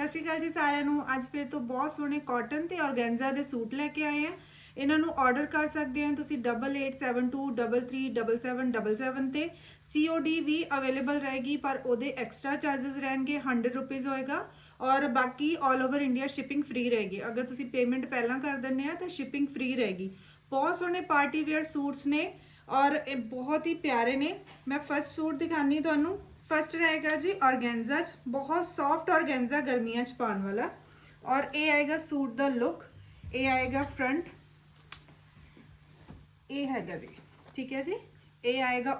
ਸਤਿ ਸ਼੍ਰੀ ਅਕਾਲ ਜੀ ਸਾਰਿਆਂ ਨੂੰ। ਅੱਜ ਫਿਰ ਤੋਂ ਬਹੁਤ ਸੋਹਣੇ ਕਾਟਨ ਤੇ ਔਰਗੈਂਜ਼ਾ ਦੇ ਸੂਟ ਲੈ ਕੇ ਆਏ ਆ। ਇਹਨਾਂ ਨੂੰ ਆਰਡਰ ਕਰ ਸਕਦੇ ਆ ਤੁਸੀਂ 8872337777 ਤੇ। COD ਵੀ ਅਵੇਲੇਬਲ ਰਹੇਗੀ, ਪਰ ਉਹਦੇ ਐਕਸਟਰਾ ਚਾਰजेस ਰਹਿਣਗੇ 100 ਰੁਪਏ ਹੋਏਗਾ। ਔਰ ਬਾਕੀ 올 ਓਵਰ ਇੰਡੀਆ ਸ਼ਿਪਿੰਗ ਫ੍ਰੀ ਰਹੇਗੀ। ਅਗਰ ਤੁਸੀਂ ਪੇਮੈਂਟ ਪਹਿਲਾਂ ਕਰ ਦਿੰਨੇ ਆ, ਤਾਂ ਸ਼ਿਪਿੰਗ ਫ੍ਰੀ ਰਹੇਗੀ। ਬਹੁਤ ਸੋਹਣੇ ਪਾਰਟੀ ਵੇਅਰ ਸੂਟਸ ਨੇ ਔਰ ਇਹ ਬਹੁਤ ਹੀ ਪਿਆਰੇ ਨੇ। ਮੈਂ ਫਸਟ ਸੂਟ ਦਿਖਾਣੀ ਤੁਹਾਨੂੰ। ਫਸਟ ਰਹੇਗਾ ਜੀ ਔਰਗੈਂਜ਼ਾ ਚ ਬਹੁਤ ਸੌਫਟ ਔਰਗੈਂਜ਼ਾ ਗਰਮੀਆਂ ਚ ਪਾਉਣ ਵਾਲਾ ਔਰ ਇਹ ਆਏਗਾ ਸੂਟ ਦਾ ਲੁੱਕ ਇਹ ਆਏਗਾ ਫਰੰਟ ਇਹ ਹੈਗਾ ਜੀ ਠੀਕ ਹੈ ਜੀ ਇਹ ਆਏਗਾ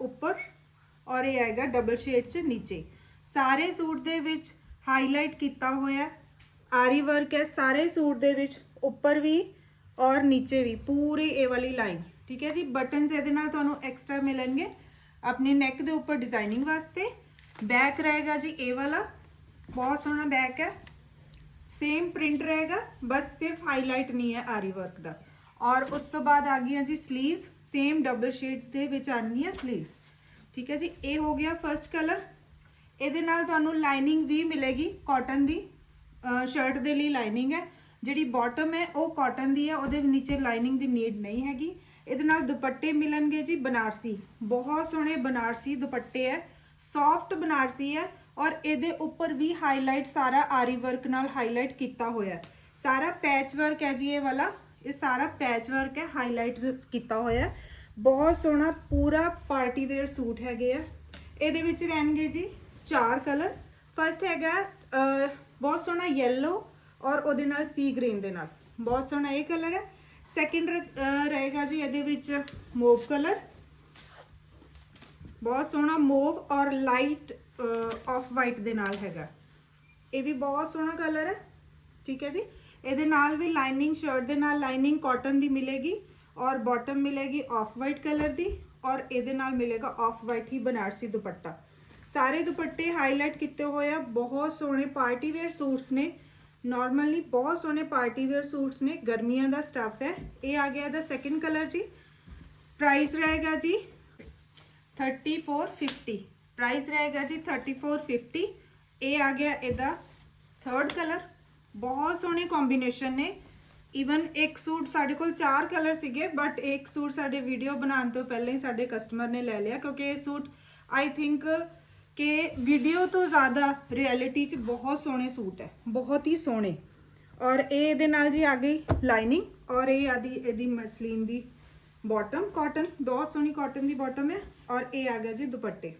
ਉੱਪਰ ਔਰ ਇਹ ਆਏਗਾ ਡਬਲ ਸ਼ੇਡ ਚ ਨੀਚੇ ਸਾਰੇ ਸੂਟ ਦੇ ਵਿੱਚ ਹਾਈਲਾਈਟ ਕੀਤਾ ਹੋਇਆ ਆਰੀ ਵਰਕ ਹੈ ਸਾਰੇ ਸੂਟ ਦੇ ਵਿੱਚ ਉੱਪਰ ਵੀ ਔਰ ਨੀਚੇ ਵੀ ਪੂਰੀ ਇਹ ਵਾਲੀ ਲਾਈਨ ਠੀਕ ਹੈ ਜੀ ਬਟਨਸ ਇਹਦੇ ਨਾਲ ਤੁਹਾਨੂੰ ਐਕਸਟਰਾ ਮਿਲਣਗੇ ਆਪਣੇ ਨੈਕ ਦੇ ਉੱਪਰ ਡਿਜ਼ਾਈਨਿੰਗ ਵਾਸਤੇ। ਬੈਕ ਰਹੇਗਾ ਜੀ ਇਹ ਵਾਲਾ। ਬਹੁਤ ਸੋਹਣਾ ਬੈਕ ਹੈ। ਸੇਮ ਪ੍ਰਿੰਟ ਰਹੇਗਾ, ਬਸ ਸਿਰਫ ਹਾਈਲਾਈਟ ਨਹੀਂ ਹੈ ਆਰੀ ਵਰਕ ਦਾ। ਔਰ ਉਸ ਤੋਂ ਬਾਅਦ ਆ ਗਈਆਂ ਜੀ ਸਲੀਵਸ ਸੇਮ ਡਬਲ ਸ਼ੇਡਸ ਦੇ ਵਿੱਚ ਆਣਗੀਆਂ ਸਲੀਵਸ ਠੀਕ ਹੈ ਜੀ, ਇਹ ਹੋ ਗਿਆ ਫਰਸਟ ਕਲਰ ਇਹਦੇ ਨਾਲ ਤੁਹਾਨੂੰ ਲਾਈਨਿੰਗ ਵੀ ਮਿਲੇਗੀ ਕਾਟਨ ਦੀ। ਸ਼ਰਟ ਦੇ ਲਈ ਲਾਈਨਿੰਗ ਹੈ। ਜਿਹੜੀ ਬਾਟਮ ਹੈ, ਉਹ ਕਾਟਨ ਦੀ ਹੈ, ਉਹਦੇ ਨੀਚੇ ਲਾਈਨਿੰਗ ਦੀ ਨੀਡ ਨਹੀਂ ਹੈਗੀ। ਇਹਦੇ ਨਾਲ ਦੁਪੱਟੇ ਮਿਲਣਗੇ ਜੀ ਬਨਾਰਸੀ। ਬਹੁਤ ਸੋਹਣੇ ਬਨਾਰਸੀ ਦੁਪੱਟੇ ਹੈ ਸੌਫਟ ਬਨਾਰਸੀ ਹੈ ਔਰ ਇਹਦੇ ਉੱਪਰ ਵੀ ਹਾਈਲਾਈਟ ਸਾਰਾ ਆਰੀ ਵਰਕ ਨਾਲ ਹਾਈਲਾਈਟ ਕੀਤਾ ਹੋਇਆ ਸਾਰਾ ਪੈਚ ਵਰਕ ਹੈ ਜੀ ਇਹ ਵਾਲਾ। ਇਹ ਸਾਰਾ ਪੈਚ ਵਰਕ ਹੈ ਹਾਈਲਾਈਟ ਕੀਤਾ ਹੋਇਆ ਬਹੁਤ ਸੋਹਣਾ ਪੂਰਾ ਪਾਰਟੀ ਵੇਅਰ ਸੂਟ ਹੈਗੇ ਆ ਇਹਦੇ ਵਿੱਚ ਰਹਿਣਗੇ ਜੀ ਚਾਰ ਕਲਰ ਫਰਸਟ ਹੈਗਾ ਬਹੁਤ ਸੋਹਣਾ yellow ਔਰ ਉਹਦੇ ਨਾਲ ਸੀ ਗ੍ਰੀਨ ਦੇ ਨਾਲ। ਬਹੁਤ ਸੋਹਣਾ ਇਹ ਕਲਰ ਹੈ ਸੈਕਿੰਡ ਰਹੇਗਾ ਜੀ ਇਹਦੇ ਵਿੱਚ ਮੋਵ ਕਲਰ ਬਹੁਤ ਸੋਹਣਾ ਮੋਵ ਔਰ ਲਾਈਟ ਆਫ ਵਾਈਟ ਦੇ ਨਾਲ ਹੈਗਾ। ਇਹ ਵੀ ਬਹੁਤ ਸੋਹਣਾ ਕਲਰ ਹੈ। ਠੀਕ ਹੈ ਜੀ? ਇਹਦੇ ਨਾਲ ਵੀ ਲਾਈਨਿੰਗ ਸ਼ਰਟ ਦੇ ਨਾਲ ਲਾਈਨਿੰਗ ਕਾਟਨ ਦੀ ਮਿਲੇਗੀ ਔਰ ਬਾਟਮ ਮਿਲੇਗੀ ਆਫ ਵਾਈਟ ਕਲਰ ਦੀ ਔਰ ਇਹਦੇ ਨਾਲ ਮਿਲੇਗਾ ਆਫ ਵਾਈਟ ਹੀ ਬਨਾਰਸੀ ਦੁਪੱਟਾ। ਸਾਰੇ ਦੁਪੱਟੇ ਹਾਈਲਾਈਟ ਕੀਤੇ ਹੋਏ ਆ। ਬਹੁਤ ਸੋਹਣੇ ਪਾਰਟੀ ਵੇਅਰ ਸੂਟਸ ਨੇ। ਨਾਰਮਲੀ ਬਹੁਤ ਸੋਹਣੇ ਪਾਰਟੀ ਵੇਅਰ ਸੂਟਸ ਨੇ ਗਰਮੀਆਂ ਦਾ ਸਟਫ ਹੈ ਇਹ ਆ ਗਿਆ ਦਾ ਸੈਕਿੰਡ ਕਲਰ ਜੀ ਪ੍ਰਾਈਸ ਰਹੇਗਾ ਜੀ 3450 ਪ੍ਰਾਈਸ ਰਹੇਗਾ ਜੀ 3450 ਇਹ ਆ ਗਿਆ ਇਹਦਾ ਥਰਡ ਕਲਰ ਬਹੁਤ ਸੋਹਣੇ ਕੰਬੀਨੇਸ਼ਨ ਨੇ ਇਵਨ ਇੱਕ ਸੂਟ ਸਾਡੇ ਕੋਲ ਚਾਰ ਕਲਰ ਸੀਗੇ ਬਟ ਇੱਕ ਸੂਟ ਸਾਡੇ ਵੀਡੀਓ ਬਣਾਉਣ ਤੋਂ ਪਹਿਲਾਂ ਹੀ ਸਾਡੇ ਕਸਟਮਰ ਨੇ ਲੈ ਲਿਆ ਕਿਉਂਕਿ ਇਹ ਸੂਟ ਆਈ ਥਿੰਕ ਕਿ ਵੀਡੀਓ ਤੋਂ ਜ਼ਿਆਦਾ ਰਿਐਲਿਟੀ 'ਚ ਬਹੁਤ ਸੋਹਣੇ ਸੂਟ ਹੈ, ਬਹੁਤ ਹੀ ਸੋਹਣੇ। ਔਰ ਇਹ ਇਹਦੇ ਨਾਲ ਜੀ ਆ ਗਈ ਲਾਈਨਿੰਗ ਔਰ ਇਹ ਆਦੀ, ਇਹਦੀ ਮਸਲੀਨ ਦੀ ਬਾਟਮ ਕਾਟਨ ਬਹੁਤ ਸੋਹਣੀ ਕਾਟਨ ਦੀ ਬਾਟਮ ਹੈ ਔਰ ਇਹ ਆ ਗਿਆ ਜੀ ਦੁਪੱਟੇ।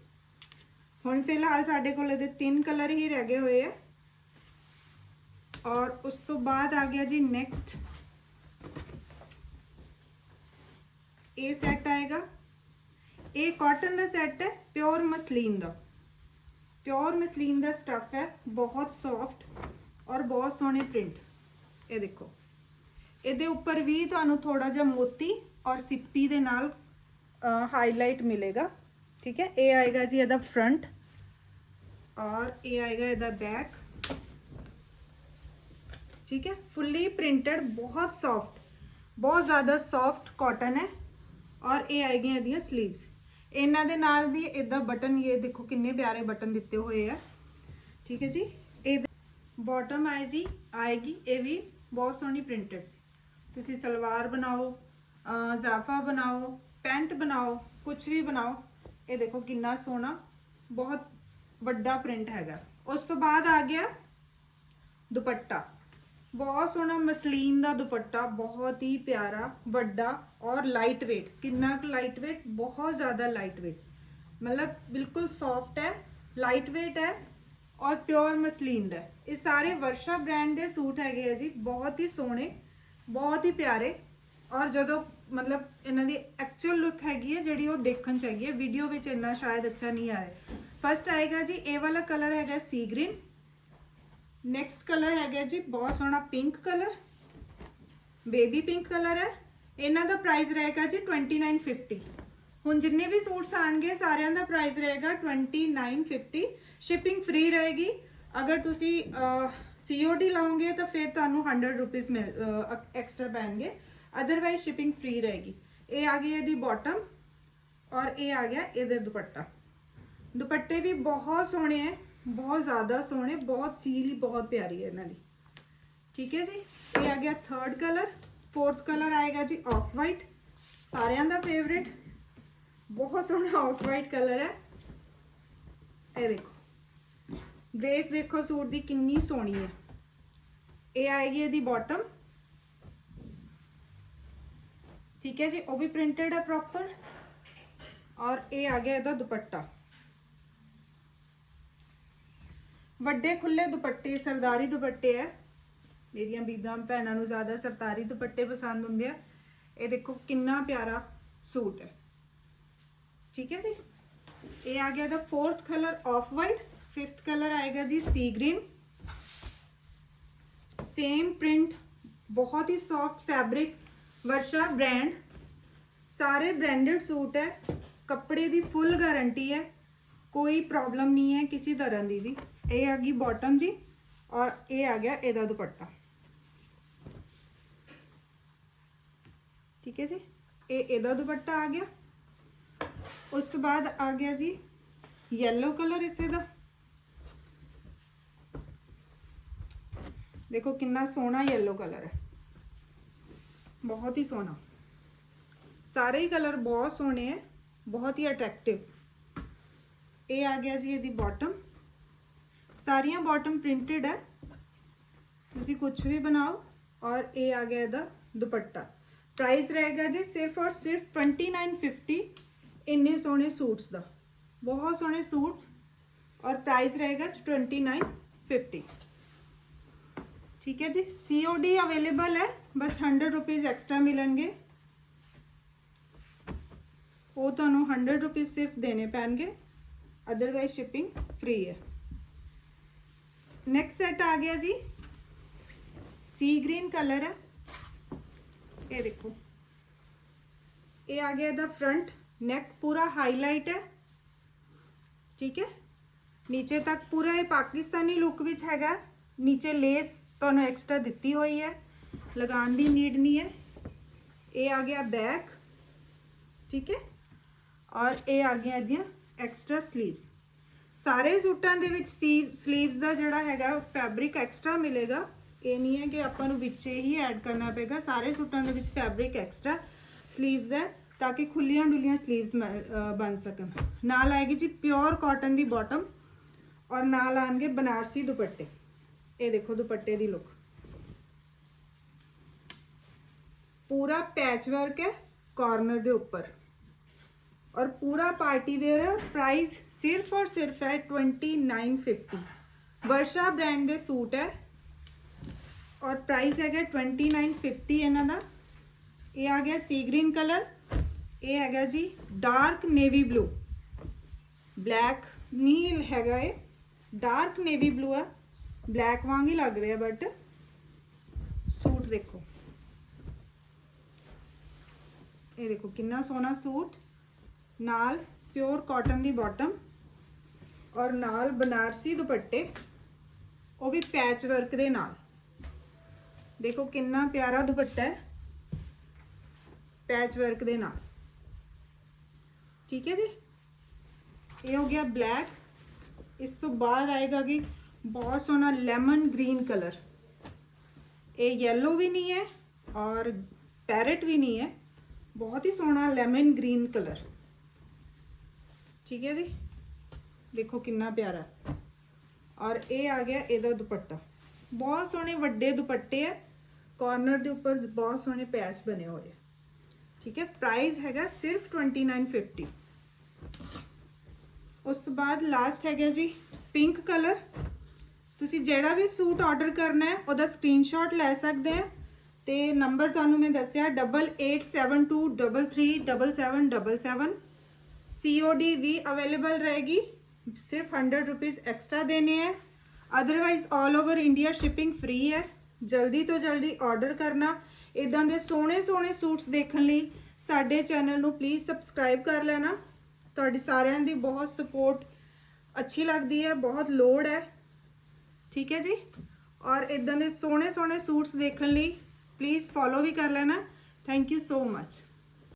ਹੁਣ ਫਿਲਹਾਲ ਸਾਡੇ ਕੋਲ ਇਹਦੇ ਤਿੰਨ ਕਲਰ ਹੀ ਰਹਿ ਗਏ ਹੋਏ ਆ। ਔਰ ਉਸ ਤੋਂ ਬਾਅਦ ਆ ਗਿਆ ਜੀ ਨੈਕਸਟ ਇਹ ਸੈੱਟ ਆਏਗਾ। ਇਹ ਕਾਟਨ ਦਾ ਸੈੱਟ ਹੈ ਪਿਓਰ ਮਸਲੀਨ ਦਾ। ਪਿਓਰ ਮਸਲੀਨ ਦਾ ਸਟਫ ਹੈ ਬਹੁਤ ਸੌਫਟ ਔਰ ਬਹੁਤ ਸੋਹਣੇ ਪ੍ਰਿੰਟ ਇਹ ਦੇਖੋ ਇਹਦੇ ਉੱਪਰ ਵੀ ਤੁਹਾਨੂੰ ਥੋੜਾ ਜਿਹਾ ਮੋਤੀ ਔਰ ਸਿੱਪੀ ਦੇ ਨਾਲ ਹਾਈਲਾਈਟ ਮਿਲੇਗਾ ਠੀਕ ਹੈ ਇਹ ਆਏਗਾ ਜੀ ਇਹਦਾ ਫਰੰਟ ਔਰ ਇਹ ਆਏਗਾ ਇਹਦਾ ਬੈਕ ਠੀਕ ਹੈ ਫੁੱਲੀ ਪ੍ਰਿੰਟਡ ਬਹੁਤ ਸੌਫਟ ਬਹੁਤ ਜ਼ਿਆਦਾ ਸੌਫਟ ਕਾਟਨ ਹੈ ਔਰ ਇਹ ਆਏਗੀਆਂ ਇਹਦੀਆਂ ਸਲੀਵਸ ਇਹਨਾਂ ਦੇ ਨਾਲ ਵੀ ਇਦਾਂ ਬਟਨ, ਇਹ ਦੇਖੋ ਕਿੰਨੇ ਪਿਆਰੇ ਬਟਨ ਦਿੱਤੇ ਹੋਏ ਆ। ਠੀਕ ਹੈ ਜੀ? ਇਹ ਬਾਟਮ ਆਏ ਜੀ, ਆਏਗੀ, ਇਹ ਵੀ ਬਹੁਤ ਸੋਹਣੀ ਪ੍ਰਿੰਟਡ ਤੁਸੀਂ ਸਲਵਾਰ ਬਣਾਓ, ਅਹ ਜ਼ਾਫਾ ਬਣਾਓ, ਪੈਂਟ ਬਣਾਓ ਕੁਝ ਵੀ ਬਣਾਓ, ਇਹ ਦੇਖੋ ਕਿੰਨਾ ਸੋਹਣਾ, ਬਹੁਤ ਵੱਡਾ ਪ੍ਰਿੰਟ ਹੈਗਾ। ਉਸ ਤੋਂ ਬਾਅਦ ਆ ਗਿਆ ਦੁਪੱਟਾ। ਬਹੁਤ ਸੋਹਣਾ ਮਸਲੀਨ ਦਾ ਦੁਪੱਟਾ, ਬਹੁਤ ਹੀ ਪਿਆਰਾ, ਵੱਡਾ ਔਰ ਲਾਈਟ weight ਕਿੰਨਾ ਕੁ ਲਾਈਟ weight ਬਹੁਤ ਜ਼ਿਆਦਾ ਲਾਈਟ weight ਮਤਲਬ ਬਿਲਕੁਲ ਸੌਫਟ ਹੈ ਲਾਈਟ weight ਹੈ ਔਰ ਪਿਓਰ ਮਸਲੀਨ ਦਾ ਇਹ ਸਾਰੇ ਵਰਸ਼ਾ ਬ੍ਰਾਂਡ ਦੇ ਸੂਟ ਹੈਗੇ ਆ ਜੀ, ਬਹੁਤ ਹੀ ਸੋਹਣੇ, ਬਹੁਤ ਹੀ ਪਿਆਰੇ। ਔਰ ਜਦੋਂ ਮਤਲਬ ਇਹਨਾਂ ਦੀ ਐਕਚੁਅਲ ਲੁੱਕ ਹੈਗੀ ਹੈ, ਜਿਹੜੀ ਉਹ ਦੇਖਣ ਚਾਹੀਏ ਵੀਡੀਓ ਵਿੱਚ ਇੰਨਾ ਸ਼ਾਇਦ ਅੱਛਾ ਨਹੀਂ ਆਇਆ। ਫਸਟ ਆਏਗਾ ਜੀ, ਇਹ ਵਾਲਾ ਕਲਰ ਹੈਗਾ ਸੀ ਗ੍ਰੀਨ ਨੈਕਸਟ ਕਲਰ ਹੈਗਾ ਜੀ, ਬਹੁਤ ਸੋਹਣਾ pink colour baby pink colour ਹੈ। ਇਹਨਾਂ ਦਾ ਪ੍ਰਾਈਸ ਰਹੇਗਾ ਜੀ 2950 ਹੁਣ ਜਿੰਨੇ ਵੀ ਸੂਟਸ ਆਣਗੇ, ਸਾਰਿਆਂ ਦਾ ਪ੍ਰਾਈਸ ਰਹੇਗਾ 2950 ਸ਼ਿਪਿੰਗ ਫ੍ਰੀ ਰਹੇਗੀ। ਅਗਰ ਤੁਸੀਂ ਸੀਓਡੀ ਲਾਓਗੇ ਤਾਂ ਫਿਰ ਤੁਹਾਨੂੰ 100 ਰੁਪਏ ਮਿਲ ਐਕਸਟਰਾ ਪੈਣਗੇ। ਅਦਰਵਾਈਜ਼ ਸ਼ਿਪਿੰਗ ਫ੍ਰੀ ਰਹੇਗੀ। ਇਹ ਆ ਗਈ ਇਹਦੀ ਬਾਟਮ ਔਰ ਇਹ ਆ ਗਿਆ ਇਹਦੇ ਦੁਪੱਟਾ। ਦੁਪੱਟੇ ਵੀ ਬਹੁਤ ਸੋਹਣੇ ਹੈ। ਬਹੁਤ ਜ਼ਿਆਦਾ ਸੋਹਣੇ, ਬਹੁਤ ਫੀਲ ਹੀ ਬਹੁਤ ਪਿਆਰੀ ਹੈ ਇਹਨਾਂ ਦੀ। ਠੀਕ ਹੈ ਜੀ? ਇਹ ਆ ਗਿਆ ਥਰਡ ਕਲਰ ਫੋਰਥ ਕਲਰ ਆਏਗਾ ਜੀ ਆਫ ਵਾਈਟ ਸਾਰਿਆਂ ਦਾ ਫੇਵਰਿਟ ਬਹੁਤ ਸੋਹਣਾ ਆਫ ਵਾਈਟ ਕਲਰ ਹੈ। ਇਹ ਦੇਖੋ। ਗ੍ਰੇਸ ਦੇਖੋ ਸੂਟ ਦੀ ਕਿੰਨੀ ਸੋਹਣੀ ਹੈ। ਇਹ ਆਏਗੀ ਇਹਦੀ ਬਾਟਮ ਠੀਕ ਹੈ ਜੀ? ਉਹ ਵੀ ਪ੍ਰਿੰਟਡ ਹੈ ਪ੍ਰੋਪਰ ਔਰ ਇਹ ਆ ਗਿਆ ਇਹਦਾ ਦੁਪੱਟਾ। ਵੱਡੇ ਖੁੱਲੇ ਦੁਪੱਟੇ, ਸਰਦਾਰੀ ਦੁਪੱਟੇ ਹੈ। ਮੇਰੀਆਂ ਬੀਬਾਂ ਭੈਣਾਂ ਨੂੰ ਜ਼ਿਆਦਾ ਸਰਦਾਰੀ ਦੁਪੱਟੇ ਪਸੰਦ ਹੁੰਦੇ ਆ। ਇਹ ਦੇਖੋ ਕਿੰਨਾ ਪਿਆਰਾ ਸੂਟ ਹੈ। ਠੀਕ ਹੈ ਜੀ? ਇਹ ਆ ਗਿਆ ਦਾ fourth colour off white fifth colour ਆਏਗਾ ਜੀ ਸੀ ਗ੍ਰੀਨ ਸੇਮ ਪ੍ਰਿੰਟ ਬਹੁਤ ਹੀ ਸੌਫਟ ਫੈਬਰਿਕ ਵਰਸ਼ਾ ਬ੍ਰਾਂਡ ਸਾਰੇ ਬ੍ਰਾਂਡਡ ਸੂਟ ਹੈ। ਕੱਪੜੇ ਦੀ ਫੁੱਲ ਗਾਰੰਟੀ ਹੈ। ਕੋਈ ਪ੍ਰੋਬਲਮ ਨਹੀਂ ਹੈ ਕਿਸੇ ਤਰ੍ਹਾਂ ਦੀ ਵੀ ਇਹ ਆ ਗਈ ਬਾਟਮ ਜੀ ਔਰ ਇਹ ਆ ਗਿਆ ਇਹਦਾ ਦੁਪੱਟਾ ਠੀਕ ਹੈ ਜੀ ਇਹ ਇਹਦਾ ਦੁਪੱਟਾ ਆ ਗਿਆ ਉਸ ਤੋਂ ਬਾਅਦ ਆ ਗਿਆ ਜੀ ਯੈਲੋ ਕਲਰ ਇਸੇ ਦਾ ਦੇਖੋ ਕਿੰਨਾ ਸੋਹਣਾ ਯੈਲੋ ਕਲਰ ਹੈ ਬਹੁਤ ਹੀ ਸੋਹਣਾ ਸਾਰੇ ਹੀ ਕਲਰ ਬਹੁਤ ਸੋਹਣੇ ਹੈ ਬਹੁਤ ਹੀ ਅਟਰੈਕਟਿਵ ਇਹ ਆ ਗਿਆ ਜੀ ਇਹਦੀ ਬਾਟਮ ਸਾਰੀਆਂ ਬਾਟਮ ਪ੍ਰਿੰਟਡ ਹੈ ਤੁਸੀਂ ਕੁਝ ਵੀ ਬਣਾਓ ਔਰ ਇਹ ਆ ਗਿਆ ਇਹਦਾ ਦੁਪੱਟਾ ਪ੍ਰਾਈਸ ਰਹੇਗਾ ਜੀ ਸਿਰਫ ਔਰ ਸਿਰਫ 2950 ਇੰਨੇ ਸੋਹਣੇ ਸੂਟਸ ਦਾ ਬਹੁਤ ਸੋਹਣੇ ਸੂਟਸ ਔਰ ਪ੍ਰਾਈਸ ਰਹੇਗਾ 2950 ਠੀਕ ਹੈ ਜੀ COD ਅਵੇਲੇਬਲ ਹੈ ਬਸ 100 ਰੁਪਏ ਐਕਸਟਰਾ ਮਿਲਣਗੇ ਉਹ ਤੁਹਾਨੂੰ 100 ਰੁਪਏ ਸਿਰਫ ਦੇਣੇ ਪੈਣਗੇ ਅਦਰਵਾਈਜ਼ ਸ਼ਿਪਿੰਗ ਫ੍ਰੀ ਹੈ ਨੈਕਸਟ ਸੈਟ ਆ ਗਿਆ ਜੀ ਸੀ ਗ੍ਰੀਨ ਕਲਰ ਹੈ ਇਹ ਦੇਖੋ ਇਹ ਆ ਗਿਆ ਇਹਦਾ ਫਰੰਟ ਨੈਕ ਪੂਰਾ ਹਾਈਲਾਈਟ ਹੈ ਠੀਕ ਹੈ ਨੀਚੇ ਤੱਕ ਪੂਰਾ ਇਹ ਪਾਕਿਸਤਾਨੀ ਲੁੱਕ ਵਿੱਚ ਹੈਗਾ ਨੀਚੇ ਲੇਸ ਤੁਹਾਨੂੰ ਐਕਸਟਰਾ ਦਿੱਤੀ ਹੋਈ ਹੈ ਲਗਾਉਣ ਦੀ ਨੀਡ ਨਹੀਂ ਹੈ ਇਹ ਆ ਗਿਆ ਬੈਕ ਠੀਕ ਹੈ ਔਰ ਇਹ ਆ ਗਿਆ ਇਹਦੀਆਂ ਐਕਸਟਰਾ ਸਲੀਵਸ ਸਾਰੇ ਸੂਟਾਂ ਦੇ ਵਿੱਚ ਸੀ ਸਲੀਵਸ ਦਾ ਜਿਹੜਾ ਹੈਗਾ ਫੈਬਰਿਕ ਐਕਸਟਰਾ ਮਿਲੇਗਾ। ਇਹ ਨਹੀਂ ਹੈ ਕਿ ਆਪਾਂ ਨੂੰ ਵਿੱਚੇ ਹੀ ਐਡ ਕਰਨਾ ਪਏਗਾ। ਸਾਰੇ ਸੂਟਾਂ ਦੇ ਵਿੱਚ ਫੈਬਰਿਕ ਐਕਸਟਰਾ ਸਲੀਵਸ ਦਾ ਤਾਂ ਕਿ ਖੁੱਲੀਆਂ ਡੁੱਲੀਆਂ ਸਲੀਵਸ ਬਣ ਸਕਣ। ਨਾਲ ਆਏਗੀ ਜੀ ਪਿਓਰ ਕਾਟਨ ਦੀ ਬਾਟਮ ਔਰ ਨਾਲ ਆਣਗੇ ਬਨਾਰਸੀ ਦੁਪੱਟੇ। ਇਹ ਦੇਖੋ ਦੁਪੱਟੇ ਦੀ ਲੁੱਕ ਪੂਰਾ ਪੈਚ ਵਰਕ ਹੈ ਕਾਰਨਰ ਦੇ ਉੱਪਰ। और पूरा पार्टी वेयर है प्राइस सिर्फ और सिर्फ है 2950 वर्षा ब्रांड ਦੇ ਸੂਟ ਹੈ ਔਰ ਪ੍ਰਾਈਸ ਹੈਗਾ 2950 ਇਹਨਾਂ ਦਾ ਇਹ ਆ ਗਿਆ ਸੀ ਗ੍ਰੀਨ ਕਲਰ ਇਹ ਹੈਗਾ ਜੀ ਡਾਰਕ ਨੇਵੀ ਬਲੂ ਬਲੈਕ ਨਹੀਂ ਹੈਗਾ ਇਹ ਡਾਰਕ ਨੇਵੀ ਬਲੂ ਹੈ ਬਲੈਕ ਵਾਂਗ ਹੀ ਲੱਗ ਰਿਹਾ ਬਟ ਸੂਟ ਦੇਖੋ ਇਹ ਦੇਖੋ ਕਿੰਨਾ ਸੋਹਣਾ ਸੂਟ ਨਾਲ ਪਿਓਰ ਕਾਟਨ ਦੀ ਬਾਟਮ ਔਰ ਨਾਲ ਬਨਾਰਸੀ ਦੁਪੱਟੇ, ਉਹ ਵੀ ਪੈਚ ਵਰਕ ਦੇ ਨਾਲ। ਦੇਖੋ ਕਿੰਨਾ ਪਿਆਰਾ ਦੁਪੱਟਾ ਹੈ। ਪੈਚ ਵਰਕ ਦੇ ਨਾਲ। ਠੀਕ ਹੈ ਜੀ? ਇਹ ਹੋ ਗਿਆ ਬਲੈਕ ਇਸ ਤੋਂ ਬਾਅਦ ਆਏਗਾ ਕਿ ਬਹੁਤ ਸੋਹਣਾ ਲੈਮਨ ਗ੍ਰੀਨ ਕਲਰ ਇਹ yellow ਵੀ ਨਹੀਂ ਹੈ ਔਰ ਪੈਰਟ ਵੀ ਨਹੀਂ ਹੈ। ਬਹੁਤ ਹੀ ਸੋਹਣਾ ਲੈਮਨ ਗ੍ਰੀਨ ਕਲਰ ਠੀਕ ਹੈ ਜੀ? ਦੇਖੋ ਕਿੰਨਾ ਪਿਆਰਾ। ਔਰ ਇਹ ਆ ਗਿਆ ਇਹਦਾ ਦੁਪੱਟਾ। ਬਹੁਤ ਸੋਹਣੇ ਵੱਡੇ ਦੁਪੱਟੇ ਹੈ ਕਾਰਨਰ ਦੇ ਉੱਪਰ ਬਹੁਤ ਸੋਹਣੇ ਪੈਚ ਬਣੇ ਹੋਏ ਆ। ਠੀਕ ਹੈ? ਪ੍ਰਾਈਸ ਹੈਗਾ ਸਿਰਫ 2950 ਉਸ ਤੋਂ ਬਾਅਦ ਲਾਸਟ ਹੈਗਾ ਜੀ ਪਿੰਕ ਕਲਰ ਤੁਸੀਂ ਜਿਹੜਾ ਵੀ ਸੂਟ ਆਰਡਰ ਕਰਨਾ ਹੈ, ਉਹਦਾ ਸਕਰੀਨਸ਼ਾਟ ਲੈ ਸਕਦੇ ਆ। ਤੇ ਨੰਬਰ ਤੁਹਾਨੂੰ ਮੈਂ ਦੱਸਿਆ 8872337777 COD ਵੀ ਅਵੇਲੇਬਲ ਰਹੇਗੀ ਸਿਰਫ 100 ਰੁਪਏ ਐਕਸਟਰਾ ਦੇਣੇ ਹੈ otherwise 올 over India shipping free ਹੈ ਜਲਦੀ ਤੋਂ ਜਲਦੀ ਆਰਡਰ ਕਰਨਾ ਇਦਾਂ ਦੇ ਸੋਹਣੇ ਸੋਹਣੇ ਸੂਟਸ ਦੇਖਣ ਲਈ ਸਾਡੇ ਚੈਨਲ ਨੂੰ ਪਲੀਜ਼ ਸਬਸਕ੍ਰਾਈਬ ਕਰ ਲੈਣਾ ਤੁਹਾਡੀ ਸਾਰਿਆਂ ਦੀ ਬਹੁਤ ਸਪੋਰਟ ਅੱਛੀ ਲੱਗਦੀ ਹੈ ਬਹੁਤ ਲੋੜ ਹੈ ਠੀਕ ਹੈ ਜੀ ਔਰ ਇਦਾਂ ਦੇ ਸੋਹਣੇ ਸੋਹਣੇ ਸੂਟਸ ਦੇਖਣ ਲਈ ਪਲੀਜ਼ ਫੋਲੋ ਵੀ ਕਰ ਲੈਣਾ ਥੈਂਕ ਯੂ ਸੋ ਮਚ